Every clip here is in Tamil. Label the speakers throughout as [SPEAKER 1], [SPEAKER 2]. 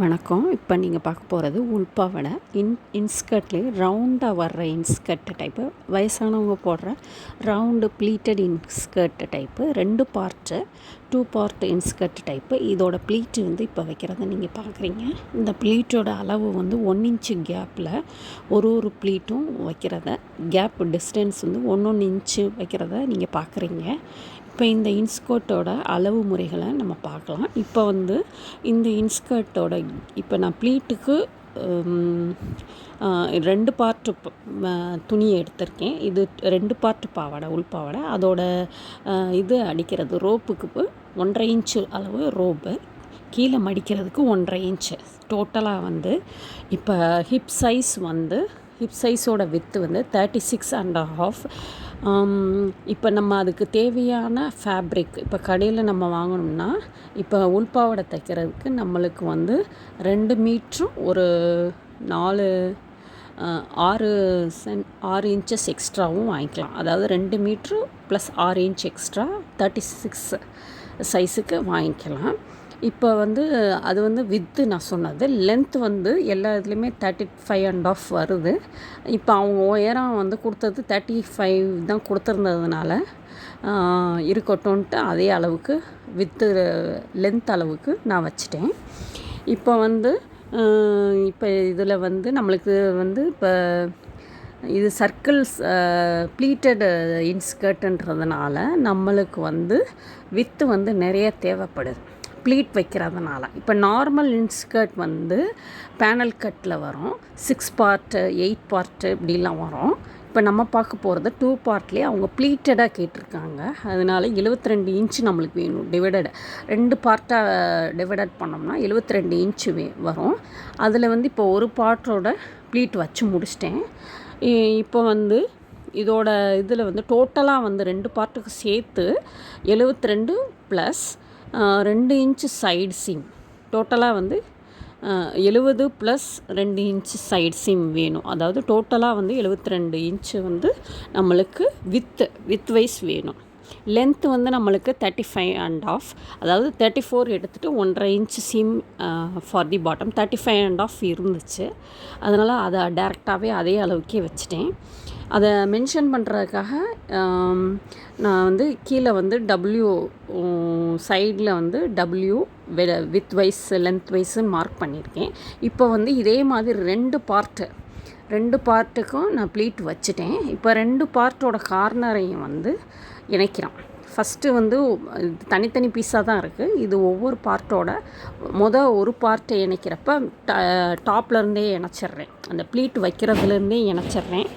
[SPEAKER 1] வணக்கம். இப்போ நீங்கள் பார்க்க போகிறது உள்பாவடை இன் இன்ஸ்கர்ட்லேயே ரவுண்டாக வர்ற இன்ஸ்கர்ட் டைப்பு வயசானவங்க போடுற ரவுண்டு ப்ளீட்டட் இன்ஸ்கர்ட் டைப்பு ரெண்டு part two part inskirt type இதோட ப்ளீட்டு வந்து இப்போ வைக்கிறத நீங்கள் பார்க்குறீங்க. இந்த ப்ளீட்டோட அளவு வந்து ஒன் இன்ச்சு கேப்பில் ஒரு ஒரு ப்ளீட்டும் வைக்கிறத கேப் டிஸ்டன்ஸ் வந்து ஒன்று ஒன்று இன்ச்சு வைக்கிறத நீங்கள் பார்க்குறீங்க. இப்போ இந்த இன்ஸ்கர்ட்டோட அளவு முறைகளை நம்ம பார்க்கலாம். இப்போ வந்து இந்த இன்ஸ்கர்ட்டோட இப்போ நான் ப்ளீட்டுக்கு ரெண்டு பார்ட்டு துணியை எடுத்திருக்கேன். இது ரெண்டு பார்ட்டு பாவாடை உள் பாவாடை. அதோட இது அடிக்கிறது ரோப்புக்கு ஒன்றரை இன்ச்சு அளவு ரோப்பு. கீழே மடிக்கிறதுக்கு ஒன்றரை இன்ச்சு டோட்டலாக வந்து இப்போ ஹிப் சைஸ் வந்து ஹிப் சைஸோட வித்து வந்து தேர்ட்டி சிக்ஸ் அண்ட் ஹாஃப் இப்போ நம்ம அதுக்கு தேவையான ஃபேப்ரிக் இப்போ கடையில் நம்ம வாங்கணும்னா இப்போ உள்பாவாடை தைக்கிறதுக்கு நம்மளுக்கு வந்து ரெண்டு மீட்ரும் ஒரு நாலு ஆறு சென் ஆறு இன்ச்சஸ் எக்ஸ்ட்ராவும் வாங்கிக்கலாம். அதாவது ரெண்டு மீட்ரு ப்ளஸ் ஆறு இன்ச் எக்ஸ்ட்ரா தேர்ட்டி சிக்ஸ் சைஸுக்கு வாங்கிக்கலாம். இப்போ வந்து அது வந்து வித்து நான் சொன்னது. லென்த் வந்து எல்லா இதுலேயுமே தேர்ட்டி ஃபைவ் அண்ட் ஆஃப் வருது. இப்போ அவங்க உயரம் வந்து கொடுத்தது தேர்ட்டி ஃபைவ் தான் கொடுத்துருந்ததுனால இருக்கட்டும்ன்ட்டு அதே அளவுக்கு வித்து லென்த் அளவுக்கு நான் வச்சிட்டேன். இப்போ வந்து இப்போ இதில் வந்து நம்மளுக்கு வந்து இப்போ இது சர்க்கிள்ஸ் ப்ளீட்டட் இன்ஸ்கர்ட்டுன்றதுனால நம்மளுக்கு வந்து வித்து வந்து நிறைய தேவைப்படுது. ப்ளீட் வைக்கிறதுனால. இப்போ நார்மல் இன்ஸ்கர்ட் வந்து பேனல் கட்டில் வரும். சிக்ஸ் பார்ட்டு எயிட் பார்ட்டு இப்படிலாம் வரும். இப்போ நம்ம பார்க்க போகிறது டூ பார்ட்லேயே அவங்க ப்ளீட்டடாக கேட்டிருக்காங்க. அதனால எழுபத்தி ரெண்டு இன்ச்சு நம்மளுக்கு வேணும். டிவைடட் ரெண்டு பார்ட்டாக டிவைடட் பண்ணோம்னா எழுபத்தி ரெண்டு இன்ச்சு வே வரும். அதில் வந்து இப்போ ஒரு பார்ட்டோட ப்ளீட் வச்சு முடிச்சிட்டேன். இப்போ வந்து இதோட இதில் வந்து டோட்டலாக வந்து ரெண்டு பார்ட்டுக்கு சேர்த்து எழுபத்தி ரெண்டு ப்ளஸ் ரெண்டு இன்ச்சு சைடு சீம். டோட்டலாக வந்து எழுபது ப்ளஸ் ரெண்டு இன்ச்சு சைடு சீம் வேணும். அதாவது டோட்டலாக வந்து எழுபத்தி ரெண்டு இன்ச்சு வந்து நம்மளுக்கு வித்து வித் வைஸ் வேணும். லென்த்து வந்து நம்மளுக்கு தேர்ட்டி ஃபைவ் அண்ட் ஆஃப் அதாவது தேர்ட்டி ஃபோர் எடுத்துகிட்டு ஒன்றரை inch seam for the bottom thirty five and half இருந்துச்சு. அதனால் அதை டேரெக்டாகவே அதே அளவுக்கே வச்சுட்டேன். அதை மென்ஷன் பண்ணுறதுக்காக நான் வந்து கீழே வந்து டபிள்யூ சைடில் வந்து டபிள்யூ வித் வைஸ் லென்த் வைஸுன்னு மார்க் பண்ணியிருக்கேன். இப்போ வந்து இதே மாதிரி ரெண்டு பார்ட்டு ரெண்டு பார்ட்டுக்கும் நான் ப்ளீட் வச்சுட்டேன். இப்போ ரெண்டு பார்ட்டோட கார்னரையும் வந்து இணைக்கிறான். ஃபஸ்ட்டு வந்து தனித்தனி பீஸாக தான் இருக்குது இது ஒவ்வொரு பார்ட்டோட மொதல் ஒரு பார்ட்டை இணைக்கிறப்ப ட டாப்லேருந்தே இணைச்சிட்றேன். அந்த ப்ளீட் வைக்கிறதுலேருந்தே இணைச்சிட்றேன்.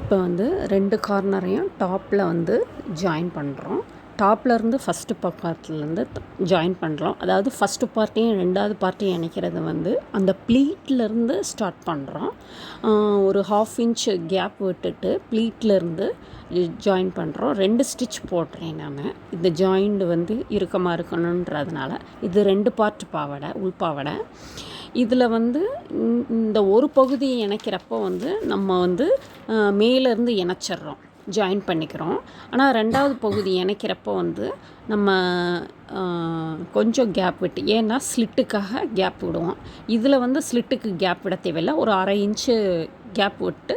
[SPEAKER 1] இப்போ வந்து ரெண்டு கார்னரையும் டாப்பில் வந்து ஜாயின் பண்ணுறோம் டாப்லேருந்து ஃபஸ்ட்டு பக்கத்துலேருந்து ஜாயின் பண்ணுறோம் அதாவது ஃபஸ்ட்டு பார்ட்டியும் ரெண்டாவது பார்ட்டியும் இணைக்கிறது வந்து அந்த ப்ளீட்லேருந்து ஸ்டார்ட் பண்ணுறோம் ஒரு ஹாஃப் இன்ச் கேப் விட்டுட்டு ப்ளீட்லேருந்து ஜாயின் பண்ணுறோம் ரெண்டு ஸ்டிச் போடுறேன் நான். இந்த ஜாயிண்ட் வந்து இறுக்கமாக இருக்கணுன்றதுனால இது ரெண்டு பார்ட் பாவாடை உள்பாவடை இதில் வந்து இந்த ஒரு பகுதியை இணைக்கிறப்போ வந்து நம்ம வந்து மேலேருந்து இணைச்சிட்றோம். ஜாயின் பண்ணிக்கிறோம். ஆனால் ரெண்டாவது பகுதி இணைக்கிறப்போ வந்து நம்ம கொஞ்சம் கேப் விட்டு ஏன்னா ஸ்லிட்டுக்காக கேப் விடுவோம். இதில் வந்து ஸ்லிட்டுக்கு கேப் விட தேவையில்லை. ஒரு அரை இன்ச்சு கேப் விட்டு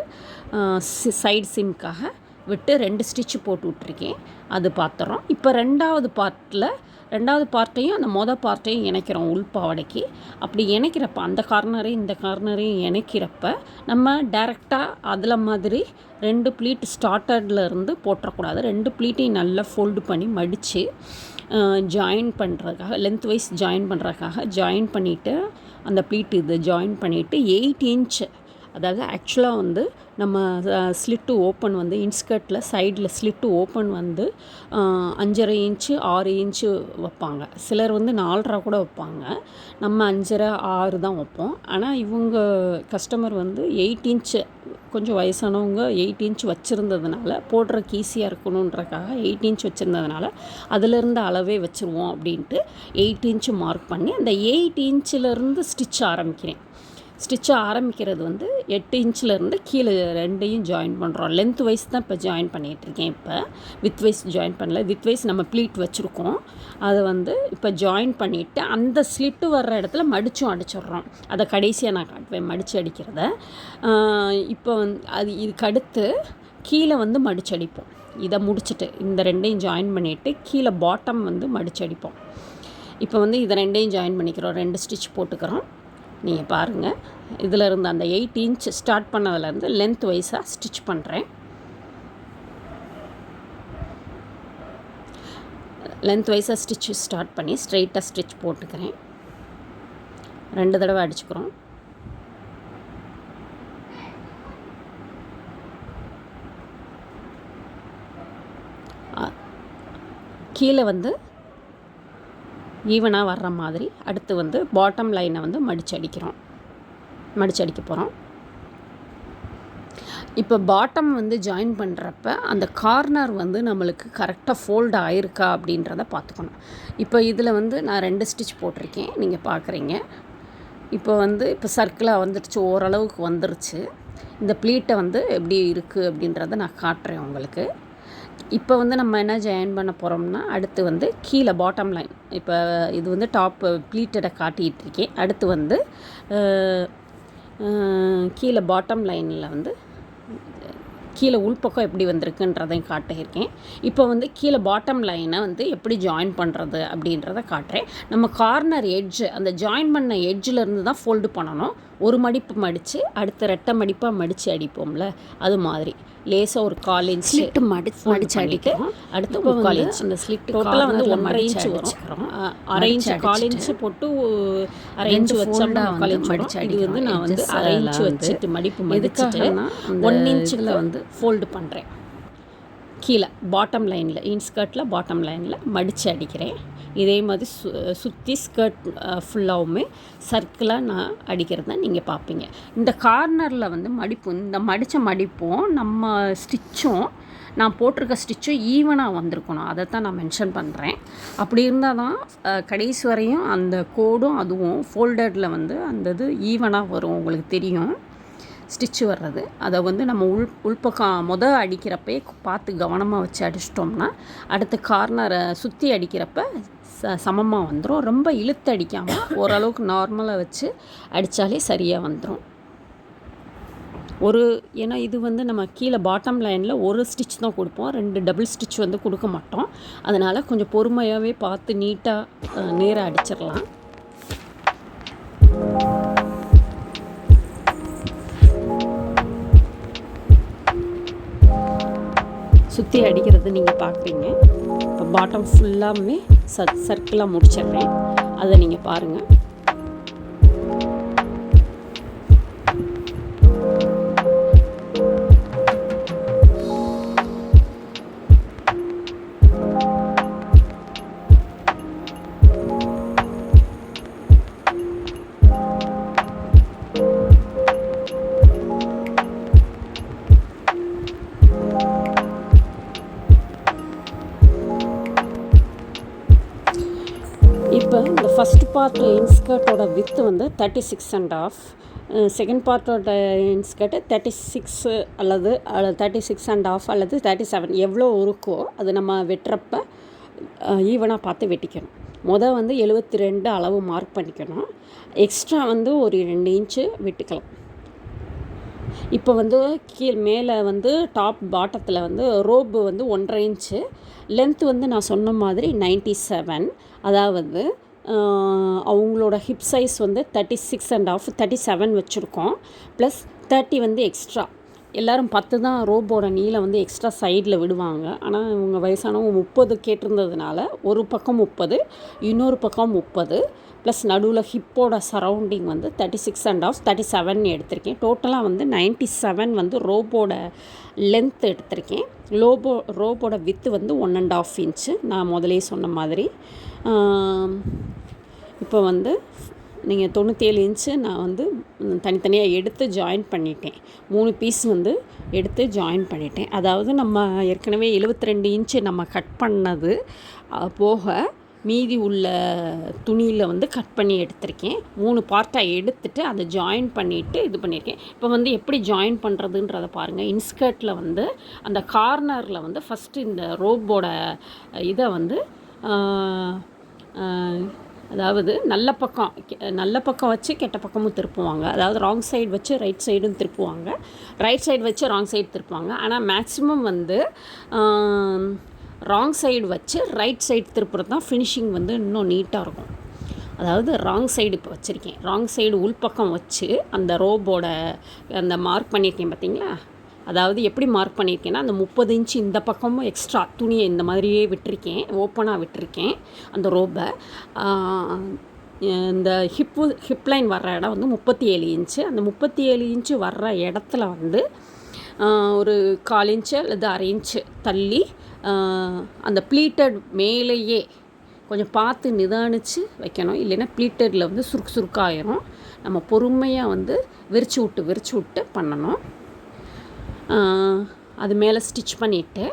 [SPEAKER 1] சைடு சிம்க்காக விட்டு ரெண்டு ஸ்டிச்சு போட்டு விட்ருக்கேன் அது பார்த்துறோம் இப்போ ரெண்டாவது பார்ட்டில் ரெண்டாவது பார்ட்டையும் அந்த மொதல் பார்ட்டையும் இணைக்கிறோம் உள்பாவடைக்கு அப்படி இணைக்கிறப்ப அந்த கார்னரையும் இந்த கார்னரையும் இணைக்கிறப்ப நம்ம டேரெக்டாக அதில் மாதிரி ரெண்டு ப்ளீட் ஸ்டார்டட்லேருந்து போட்டுறக்கூடாது. ரெண்டு ப்ளீட்டையும் நல்லா ஃபோல்டு பண்ணி மடித்து ஜாயின் பண்ணுறதுக்காக லென்த் வைஸ் ஜாயின் பண்ணுறதுக்காக ஜாயின் பண்ணிவிட்டு அந்த ப்ளீட் இது ஜாயின் பண்ணிவிட்டு எயிட் இன்ச்சு அதாவது ஆக்சுவலாக வந்து நம்ம ஸ்லிட்டு ஓப்பன் வந்து இன்ஸ்கர்ட்டில் சைடில் ஸ்லிட்டு ஓப்பன் வந்து அஞ்சரை இன்ச்சு ஆறு இன்ச்சு வைப்பாங்க. சிலர் வந்து நாலரை கூட வைப்பாங்க. நம்ம அஞ்சரை ஆறு தான் வைப்போம். ஆனால் இவங்க கஸ்டமர் வந்து எயிட் இன்ச்சு கொஞ்சம் வயசானவங்க எயிட் இன்ச் வச்சுருந்ததுனால போடுறக்கு ஈஸியாக இருக்கணுன்றக்காக எயிட் இன்ச் வச்சுருந்ததுனால அதிலிருந்து அளவே வச்சுருவோம் அப்படின்ட்டு எயிட் இன்ச்சு மார்க் பண்ணி அந்த எயிட் இன்ச்சிலேருந்து ஸ்டிச் ஆரம்பிக்கிறேன். ஸ்டிச்சை ஆரம்பிக்கிறது வந்து எட்டு இன்ச்சிலேருந்து கீழே ரெண்டையும் ஜாயின் பண்ணுறோம் லென்த் வைஸ் தான் இப்போ ஜாயின் பண்ணிகிட்ருக்கேன் இப்போ. வித் வைஸ் ஜாயின் பண்ணல. வித் வைஸ் நம்ம ப்ளீட் வச்சுருக்கோம். அதை வந்து இப்போ ஜாயின் பண்ணிவிட்டு அந்த ஸ்லிட்டு வர்ற இடத்துல மடிச்சும் அடிச்சிடுறோம். அதை கடைசியாக நான் காட்டுவேன் மடித்து அடிக்கிறத. இப்போ வந்து அது இதுக்கு அடுத்து கீழே வந்து மடிச்சடிப்போம் இதை முடிச்சுட்டு இந்த ரெண்டையும் ஜாயின் பண்ணிவிட்டு கீழே பாட்டம் வந்து மடிச்சடிப்போம் இப்போ வந்து இதை ரெண்டையும் ஜாயின் பண்ணிக்கிறோம். ரெண்டு ஸ்டிச் போட்டுக்கிறோம். நீங்கள் பாருங்கள் இதில் இருந்து அந்த எயிட் இன்ச் ஸ்டார்ட் பண்ணதுலேருந்து லென்த் வைஸாக ஸ்டிச் பண்ணுறேன் லென்த் வைஸாக ஸ்டிச் ஸ்டார்ட் பண்ணி ஸ்ட்ரெயிட்டாக ஸ்டிச் போட்டுக்கிறேன். ரெண்டு தடவை அடிச்சுக்கிறோம். கீழே வந்து ஈவனாக வர்ற மாதிரி அடுத்து வந்து பாட்டம் லைனை வந்து மடிச்சு அடிக்கிறோம் மடிச்சு அடிக்க போகிறோம் இப்போ பாட்டம் வந்து ஜாயின் பண்ணுறப்ப அந்த கார்னர் வந்து நம்மளுக்கு கரெக்டாக ஃபோல்டு ஆயிருக்கா அப்படின்றத பார்த்துக்கணும். இப்போ இதில் வந்து நான் ரெண்டு ஸ்டிச் போட்டிருக்கேன். நீங்கள் பார்க்குறீங்க. இப்போ வந்து இப்போ சர்க்கிளாக வந்துடுச்சு ஓரளவுக்கு வந்துருச்சு. இந்த ப்ளீட்டை வந்து எப்படி இருக்குது அப்படின்றத நான் காட்டுறேன் உங்களுக்கு. இப்போ வந்து நம்ம என்ன ஜாயின் பண்ண போகிறோம்னா அடுத்து வந்து கீழே பாட்டம் லைன் இப்போ இது வந்து டாப் ப்ளீட்டடை காட்டிகிட்டு இருக்கேன். அடுத்து வந்து கீழே பாட்டம் லைனில் வந்து கீழே உள்பக்கம் எப்படி வந்திருக்குன்றதையும் காட்டியிருக்கேன் இப்போ வந்து கீழே பாட்டம் லைனை வந்து எப்படி ஜாயின் பண்ணுறது அப்படின்றத காட்டுறேன். நம்ம கார்னர் எட்ஜ் அந்த ஜாயின் பண்ண எட்ஜிலேருந்து தான் ஃபோல்டு பண்ணணும். ஒரு மடிப்பு மடித்து அடுத்த ரெட்டை மடிப்பாக மடித்து அடிப்போம்ல அது மாதிரி. லேசாக ஒரு கால் இன்ச்
[SPEAKER 2] ஸ்லிட்டு மடி மடிச்சு அடிக்கிறோம்.
[SPEAKER 1] அடுத்து
[SPEAKER 2] இப்போ
[SPEAKER 1] முக்கால்
[SPEAKER 2] வந்து
[SPEAKER 1] இன்ச்
[SPEAKER 2] அந்த ஸ்லிட்
[SPEAKER 1] டோட்டலாக வந்து ஒன்றரை இன்ச்
[SPEAKER 2] அடிச்சுக்கிறோம்.
[SPEAKER 1] வரும் அரை இன்ச் கால் இன்ச் போட்டு அரை இன்ச் வச்சோம்னா
[SPEAKER 2] வந்து
[SPEAKER 1] இன்ச்
[SPEAKER 2] மடிச்சு.
[SPEAKER 1] இது வந்து நான் வந்து அரை இன்ச் வச்சுட்டு மடிப்பு மடிச்சுட்டு ஒன் இன்ச்சில் வந்து
[SPEAKER 2] வந்து
[SPEAKER 1] ஃபோல்டு பண்ணுறேன் கீழே பாட்டம் லைனில் இன்ஸ்கர்ட்டில் பாட்டம் லைனில் மடித்து அடிக்கிறேன். இதே மாதிரி சு சுற்றி ஸ்கர்ட் ஃபுல்லாகவுமே சர்க்கிளாக நான் அடிக்கிறத நீங்கள் பார்ப்பீங்க இந்த கார்னரில் வந்து மடிப்பு இந்த மடித்த மடிப்பும் நம்ம ஸ்டிச்சும் நான் போட்டிருக்க ஸ்டிச்சும் ஈவனாக வந்திருக்கணும். அதை தான் நான் மென்ஷன் பண்ணுறேன் அப்படி இருந்தால் தான் கடைசி வரையும் அந்த கோடும் அதுவும் ஃபோல்டரில் வந்து அந்த இது ஈவனாக வரும் உங்களுக்கு தெரியும். ஸ்டிச்சு வர்றது. அதை வந்து நம்ம உள் உள்பக்கம் முத அடிக்கிறப்பே பார்த்து கவனமாக வச்சு அடிச்சிட்டோம்னா அடுத்த கார்னரை சுற்றி அடிக்கிறப்ப ச சமமாக வந்துடும் ரொம்ப இழுத்து அடிக்காமல் ஓரளவுக்கு நார்மலாக வச்சு அடித்தாலே சரியாக வந்துடும் ஒரு ஏன்னா இது வந்து நம்ம கீழே பாட்டம் லைனில் ஒரு ஸ்டிச் தான் கொடுப்போம். ரெண்டு டபுள் ஸ்டிச் வந்து கொடுக்க மாட்டோம். அதனால் கொஞ்சம் பொறுமையாகவே பார்த்து நீட்டாக நேராக அடிச்சிடலாம். சுற்றி அடிக்கிறது நீங்கள் பார்க்குறீங்க இப்போ பாட்டம் ஃபுல்லாமே ச சர்க்கிளாக முடிச்சிடுறேன் அதை நீங்கள் பாருங்கள் பார்ட்டில் இன்ஸ்கர்ட்டோட வித்து வந்து thirty six and half second பார்ட்டோட inskirt thirty six அல்லது தேர்ட்டி சிக்ஸ் அண்ட் ஆஃப் அல்லது தேர்ட்டி செவன் எவ்வளோ இருக்கோ அது நம்ம வெட்டுறப்ப ஈவனாக பார்த்து வெட்டிக்கணும். மொதல் வந்து எழுபத்தி ரெண்டு அளவு மார்க் பண்ணிக்கணும். எக்ஸ்ட்ரா வந்து ஒரு ரெண்டு இன்ச்சு வெட்டிக்கலாம். இப்போ வந்து கீழ் மேலே வந்து டாப் பாட்டத்தில் வந்து ரோப்பு வந்து ஒன்றரை இன்ச்சு லென்த் வந்து நான் சொன்ன மாதிரி 97 செவன் அதாவது அவங்களோட ஹிப் சைஸ் வந்து thirty six and half thirty seven வச்சுருக்கோம். ப்ளஸ் தேர்ட்டி வந்து எக்ஸ்ட்ரா எல்லோரும் பத்து தான் ரோபோட நீளம் வந்து எக்ஸ்ட்ரா சைடில் விடுவாங்க. ஆனால் இவங்க வயசானவங்க முப்பது கேட்டிருந்ததுனால ஒரு பக்கம் முப்பது இன்னொரு பக்கம் முப்பது. ப்ளஸ் நடுவில் ஹிப்போட சரௌண்டிங் வந்து thirty six and half thirty seven எடுத்திருக்கேன் டோட்டலாக வந்து 97 செவன் வந்து ரோபோட லென்த் எடுத்திருக்கேன். லோபோ ரோபோட வித்து வந்து ஒன் அண்ட் ஆஃப் இன்ச்சு நான் முதலே சொன்ன மாதிரி. இப்போ வந்து நீங்கள் தொண்ணூற்றேழு இன்ச்சு நான் வந்து தனித்தனியாக எடுத்து ஜாயின் பண்ணிட்டேன். மூணு பீஸ் வந்து எடுத்து ஜாயின் பண்ணிட்டேன். அதாவது நம்ம ஏற்கனவே 72 ரெண்டு இன்ச்சு நம்ம கட் பண்ணது போக மீதி உள்ள துணியில் வந்து கட் பண்ணி எடுத்திருக்கேன். மூணு பார்ட்டாக எடுத்துட்டு அதை ஜாயின் பண்ணிவிட்டு இது பண்ணியிருக்கேன். இப்போ வந்து எப்படி ஜாயின் பண்ணுறதுன்றதை பாருங்கள் இன்ஸ்கர்ட்டில் வந்து அந்த கார்னரில் வந்து ஃபஸ்ட்டு இந்த ரோப்போட இதை வந்து அதாவது நல்ல பக்கம் கெ- நல்ல பக்கம் வச்சு கெட்ட பக்கமும் திருப்புவாங்க. அதாவது ராங் சைடு வச்சு ரைட் சைடும் திருப்புவாங்க. ரைட் சைடு வச்சு ராங் சைடு திருப்புவாங்க. ஆனால் மேக்ஸிமம் வந்து ராங் சைடு வச்சு ரைட் சைடு திருப்புறது தான் ஃபினிஷிங் வந்து இன்னும் நீட்டாக இருக்கும். அதாவது ராங் சைடு இப்போ வச்சுருக்கேன். ராங் சைடு உள்பக்கம் வச்சு அந்த ரோபோட அந்த மார்க் பண்ணியிருக்கேன் பார்த்தீங்களா அதாவது எப்படி மார்க் பண்ணியிருக்கேன்னா அந்த முப்பது இன்ச்சு இந்த பக்கமும் எக்ஸ்ட்ரா துணியை இந்த மாதிரியே விட்டிருக்கேன் ஓப்பனாக விட்டிருக்கேன் அந்த ரோபை இந்த ஹிப்பு ஹிப் லைன் வர்ற இடம் வந்து முப்பத்தி ஏழு இன்ச்சு அந்த முப்பத்தி ஏழு இன்ச்சு வர்ற இடத்துல வந்து ஒரு கால் இன்ச்சு அல்லது அரை இன்ச்சு தள்ளி அந்த ப்ளீட்டட் மேலேயே கொஞ்சம் பார்த்து நிதானித்து வைக்கணும். இல்லைன்னா ப்ளீட்டடில் வந்து சுருக்கு சுருக்காயிரும் நம்ம பொறுமையாக வந்து விரிச்சு விட்டு விரிச்சு விட்டு பண்ணணும். அது மேலே ஸ்டிச் பண்ணிவிட்டு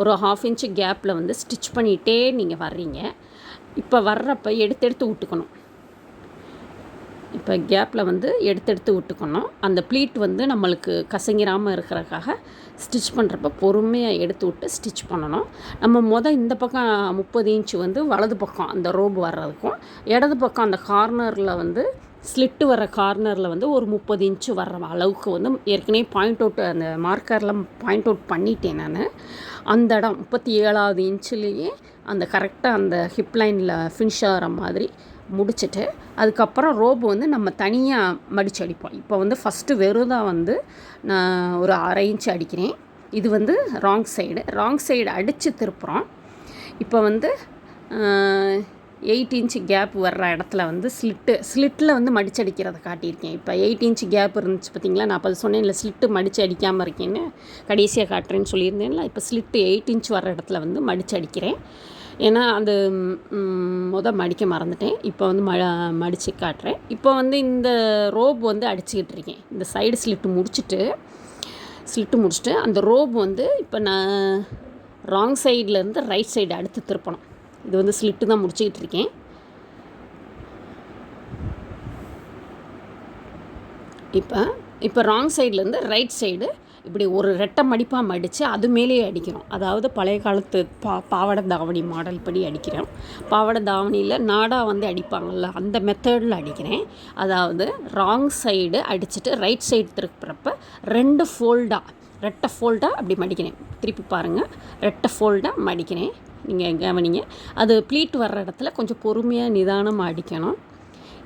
[SPEAKER 1] ஒரு ஹாஃப் இன்ச்சு கேப்பில் வந்து ஸ்டிச் பண்ணிகிட்டே நீங்கள் வர்றீங்க. இப்போ வர்றப்ப எடுத்து எடுத்து விட்டுக்கணும். இப்போ கேப்பில் வந்து எடுத்து எடுத்து விட்டுக்கணும். அந்த ப்ளீட் வந்து நம்மளுக்கு கசங்கிராமல் இருக்கிறதுக்காக ஸ்டிச் பண்ணுறப்ப பொறுமையாக எடுத்து விட்டு ஸ்டிச் பண்ணணும். நம்ம மொதல் இந்த பக்கம் முப்பது இன்ச்சு வந்து வலது பக்கம் அந்த ரோப் வர்றதுக்கும் இடது பக்கம் அந்த கார்னரில் வந்து ஸ்லிட்டு வர கார்னரில் வந்து ஒரு முப்பது இன்ச்சு வர்ற அளவுக்கு வந்து ஏற்கனவே பாயிண்ட் அவுட் அந்த மார்க்கரில் பாயிண்ட் அவுட் பண்ணிட்டேன் நான். அந்த இடம் முப்பத்தி ஏழாவது இன்ச்சுலேயே அந்த கரெக்டாக அந்த ஹிப் லைனில் ஃபினிஷ் ஆகிற மாதிரி முடிச்சுட்டு அதுக்கப்புறம் ரோப் வந்து நம்ம தனியாக மடித்து அடிப்போம். இப்போ வந்து ஃபஸ்ட்டு தான் வந்து நான் ஒரு அரை இன்ச்சு அடிக்கிறேன். இது வந்து ராங் சைடு ராங் சைடு அடித்து திருப்புறோம். இப்போ வந்து எயிட் இன்ச் கேப் வர்ற இடத்துல வந்து ஸ்லிட்டு ஸ்லிட்டில் வந்து மடிச்சு அடிக்கிறத காட்டியிருக்கேன். இப்போ எயிட் இன்ச் கேப் இருந்துச்சு பார்த்தீங்களா நான் அப்போ சொன்னேன் இல்லை ஸ்லிட்டு மடித்து அடிக்காமல் இருக்கேன்னு. கடைசியாக காட்டுறேன்னு சொல்லியிருந்தேன்ல இப்போ ஸ்லிட்டு எயிட் இன்ச் வர்ற இடத்துல வந்து மடித்து அடிக்கிறேன் ஏன்னா அது மொதல் முத மடிக்க மறந்துட்டேன். இப்போ வந்து ம மடித்து காட்டுறேன். இப்போ வந்து இந்த ரோப் வந்து அடிச்சுக்கிட்டு இருக்கேன். இந்த சைடு ஸ்லிட்டு முடிச்சுட்டு ஸ்லிட்டு முடிச்சுட்டு அந்த ரோப் வந்து இப்போ நான் ராங் சைட்லேருந்து ரைட் சைடு அடுத்து திருப்பணும். இது வந்து ஸ்லிட்டு தான் முடிச்சுக்கிட்டு இருக்கேன். இப்போ இப்போ ராங் சைட்லேருந்து ரைட் சைடு இப்படி ஒரு ரெட்டை மடிப்பாக மடித்து அது மேலேயே அடிக்கிறோம் அதாவது பழைய காலத்து பா பாவாடை தாவணி மாடல் படி அடிக்கிறோம் பாவாடை தாவணியில் நாடாக வந்து அடிப்பாங்கள்ல அந்த மெத்தடில் அடிக்கிறேன். அதாவது ராங் சைடு அடிச்சுட்டு ரைட் சைடு திருப்புறப்ப ரெண்டு ஃபோல்டாக ரெட்டை ஃபோல்டாக அப்படி மடிக்கிறேன். திருப்பி பாருங்கள் ரெட்டை ஃபோல்டாக மடிக்கிறேன். நீங்கள் கவனிங்க. அது ப்ளீட் வர்ற இடத்துல கொஞ்சம் பொறுமையாக நிதானமாக அடிக்கணும்.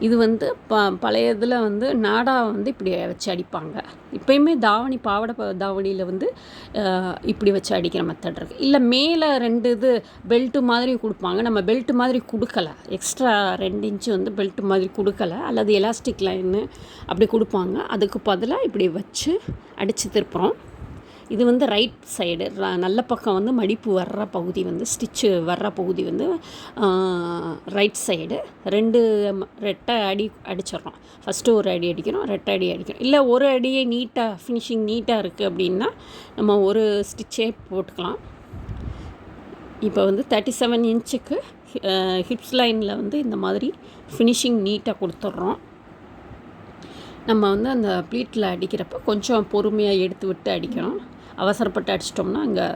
[SPEAKER 1] இது வந்து ப பழைய இதில் வந்து நாடா வந்து இப்படி வச்சு அடிப்பாங்க. இப்போயுமே தாவணி பாவாடை தாவணியில் வந்து இப்படி வச்சு அடிக்கிற மெத்தட் இருக்குது இல்லை மேலே ரெண்டு இது பெல்ட்டு மாதிரி கொடுப்பாங்க. நம்ம பெல்ட் மாதிரி கொடுக்கல. எக்ஸ்ட்ரா ரெண்டு இன்ச்சு வந்து பெல்ட்டு மாதிரி கொடுக்கல. அல்லது எலாஸ்டிக் லைன்னு அப்படி கொடுப்பாங்க. அதுக்கு பதிலாக இப்படி வச்சு அடித்து திருப்புறோம். இது வந்து ரைட் சைடு நல்ல பக்கம் வந்து மடிப்பு வர்ற பகுதி வந்து ஸ்டிச்சு வர்ற பகுதி வந்து ரைட் சைடு ரெண்டு ரெட்டை அடி அடிச்சிடுறோம். ஃபஸ்ட்டு ஒரு அடி அடிக்கிறோம் ரெட்டை அடி அடிக்கிறோம் இல்லை ஒரு அடியே நீட்டாக ஃபினிஷிங் நீட்டாக இருக்குது அப்படின்னா நம்ம ஒரு ஸ்டிச்சே போட்டுக்கலாம். இப்போ வந்து தேர்ட்டி செவன் இன்ச்சுக்கு ஹிப்ஸ் லைனில் வந்து இந்த மாதிரி ஃபினிஷிங் நீட்டாக கொடுத்துட்றோம். நம்ம வந்து அந்த ப்ளீட்டில் அடிக்கிறப்ப கொஞ்சம் பொறுமையாக எடுத்து விட்டு அடிக்கணும். அவசரப்பட்டு அடிச்சிட்டோம்னா அங்கே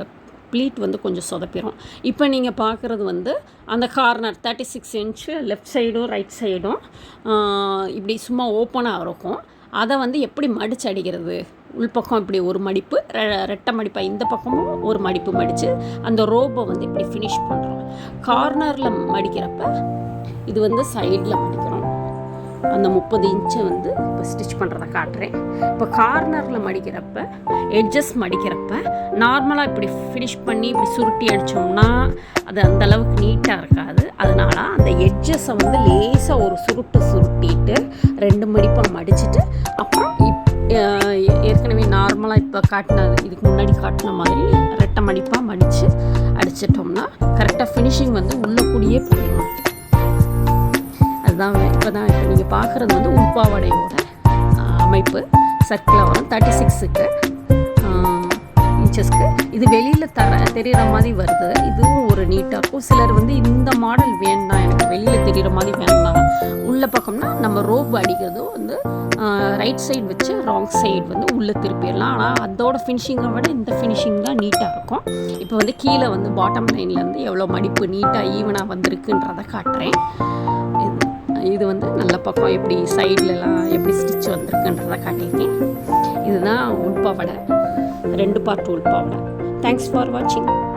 [SPEAKER 1] ப்ளீட் வந்து கொஞ்சம் சொதப்பிடும் இப்போ நீங்கள் பார்க்குறது வந்து அந்த corner thirty six inch left சைடும் ரைட் சைடும் இப்படி சும்மா ஓப்பனாக இருக்கும். அதை வந்து எப்படி மடிச்சு அடிக்கிறது? உள்பக்கம் இப்படி ஒரு மடிப்பு ரெ- ரெட்டை மடிப்பாக இந்த பக்கமும் ஒரு மடிப்பு மடித்து அந்த ரோபை வந்து இப்படி ஃபினிஷ் பண்ணுறோம் கார்னரில் மடிக்கிறப்ப இது வந்து சைடில் மடிக்கிறோம். அந்த முப்பது இன்ச்சை வந்து இப்போ ஸ்டிச் பண்ணுறத காட்டுறேன். இப்போ கார்னரில் மடிக்கிறப்ப எட்ஜஸ் மடிக்கிறப்ப நார்மலாக இப்படி ஃபினிஷ் பண்ணி இப்படி சுருட்டி அடித்தோம்னா அது அந்த அளவுக்கு நீட்டாக இருக்காது. அதனால அந்த எட்ஜஸை வந்து லேசாக ஒரு சுருட்டு சுருட்டிட்டு ரெண்டு மடிப்பாக மடிச்சிட்டு அப்புறம் இப் ஏற்கனவே நார்மலாக இப்போ காட்டின இதுக்கு முன்னாடி காட்டின மாதிரி ரெட்டை மடிப்பாக மடித்து அடிச்சிட்டோம்னா கரெக்டாக ஃபினிஷிங் வந்து உள்ளே கூடியே போயிடும். இதுதான் இப்போ தான் இப்போ நீங்கள் பார்க்குறது வந்து உள்பாவடையோட அமைப்பு. சர்க்கிளாக வரும். தேர்ட்டி சிக்ஸுக்கு இன்ச்சஸ்க்கு இது வெளியில் தர தெரிகிற மாதிரி வருது. இதுவும் ஒரு நீட்டாக இருக்கும். சிலர் வந்து இந்த மாடல் வேண்டாம் எனக்கு வெளியில் தெரிகிற மாதிரி வேண்டாம். உள்ள பக்கம்னா நம்ம ரோப் அடிக்கிறதும் வந்து ரைட் சைடு வச்சு ராங் சைடு வந்து உள்ளே திருப்பிடலாம். ஆனால் அதோட ஃபினிஷிங்கை விட இந்த ஃபினிஷிங் தான் நீட்டாக இருக்கும். இப்போ வந்து கீழே வந்து பாட்டம் லைன்லேருந்து எவ்வளோ மடிப்பு நீட்டாக ஈவனாக வந்திருக்குன்றதை காட்டுறேன். இது வந்து நல்ல பக்கம் எப்படி சைட்லலாம் எப்படி ஸ்டிச் வந்திருக்குன்றத காட்டியிருக்கேன். இதுதான் உள்பாவடை. ரெண்டு பார்ட் உள்பாவடை. தேங்க்ஸ் ஃபார் வாட்சிங்